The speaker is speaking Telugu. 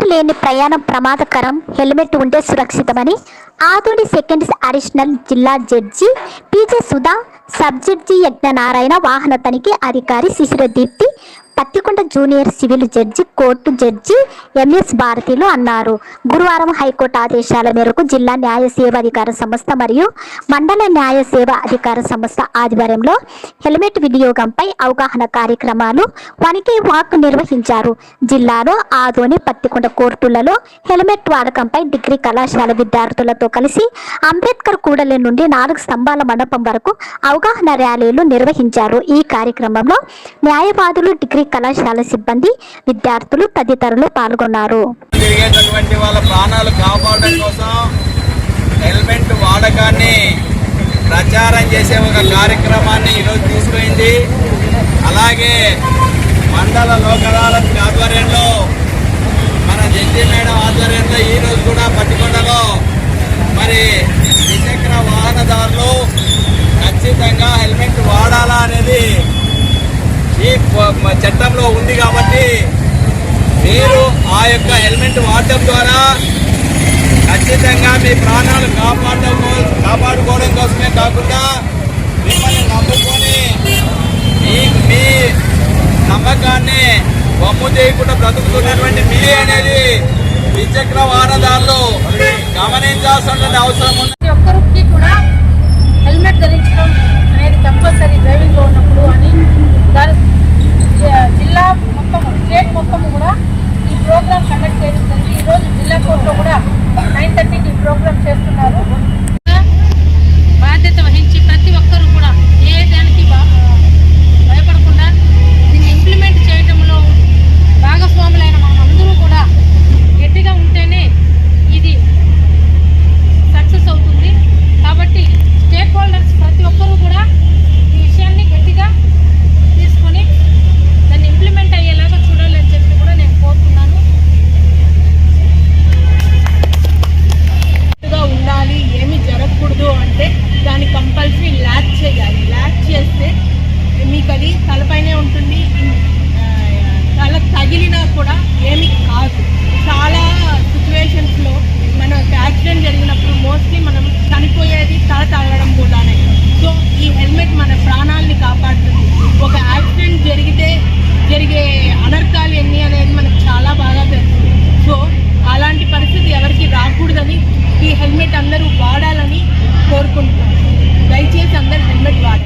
లేని ప్రయాణం ప్రమాదకరం హెల్మెట్ ఉంటే సురక్షితమని ఆదోని సెకండ్ అడిషనల్ జిల్లా judge PJ Sudha sub judge Yagnanarayana వాహన తనిఖీ అధికారి Shishira Deepti Pattikonda junior civil judge court judge MS భారతిలు అన్నారు. గురువారం హైకోర్టు ఆదేశాల మేరకు జిల్లా న్యాయ సేవ అధికార సంస్థ మరియు మండల న్యాయ సేవ అధికార సంస్థ ఆధ్వర్యంలో హెల్మెట్ వినియోగంపై అవగాహన కార్యక్రమాలు వనికే వాక్ నిర్వహించారు. జిల్లాలో ఆదోని పత్తికొండ కోర్టులలో హెల్మెట్ వాడకంపై డిగ్రీ కళాశాల విద్యార్థులతో కలిసి అంబేద్కర్ కూడలి నుండి నాలుగు స్తంభాల మండపం వరకు అవగాహన ర్యాలీలు నిర్వహించారు. ఈ కార్యక్రమంలో న్యాయవాదులు డిగ్రీ కళాశాల సిబ్బంది విద్యార్థులు తదితరులు పాల్గొన్నారు. తిరిగేటటువంటి వాళ్ళ ప్రాణాలు కాపాడడం కోసం హెల్మెట్ వాడకాన్ని ప్రచారం చేసే ఒక కార్యక్రమాన్ని ఈరోజు తీసుకుపోయింది. అలాగే మండల లోకదాల ఆధ్వర్యంలో మన జడ్జి మేడం ఆధ్వర్యంలో ఈరోజు కూడా పట్టుకొని మరి ద్విచక్ర వాహనదారులు ఖచ్చితంగా హెల్మెట్ వాడాలా అనేది ఈ ప- చట్టంలో ఉంది కాబట్టి మీరు ఆ యొక్క హెల్మెట్ వాడటం ద్వారా ఖచ్చితంగా మీ ప్రాణాలు కాపాడటం కాపాడుకోవడం కోసమే కాకుండా మిమ్మల్ని నమ్ముకొని మీ మీ నమ్మకాన్ని బొమ్ము చేయకుండా బ్రతుకుతున్నటువంటి మీ అనేది ద్విచక్ర వాహనదారులు గమనించాల్సిన అవసరం ఉంది. ప్రతి ఒక్కరికి కూడా హెల్మెట్ ధరించడం తలపైనే ఉంటుంది. తల తగిలినా కూడా ఏమి కాదు.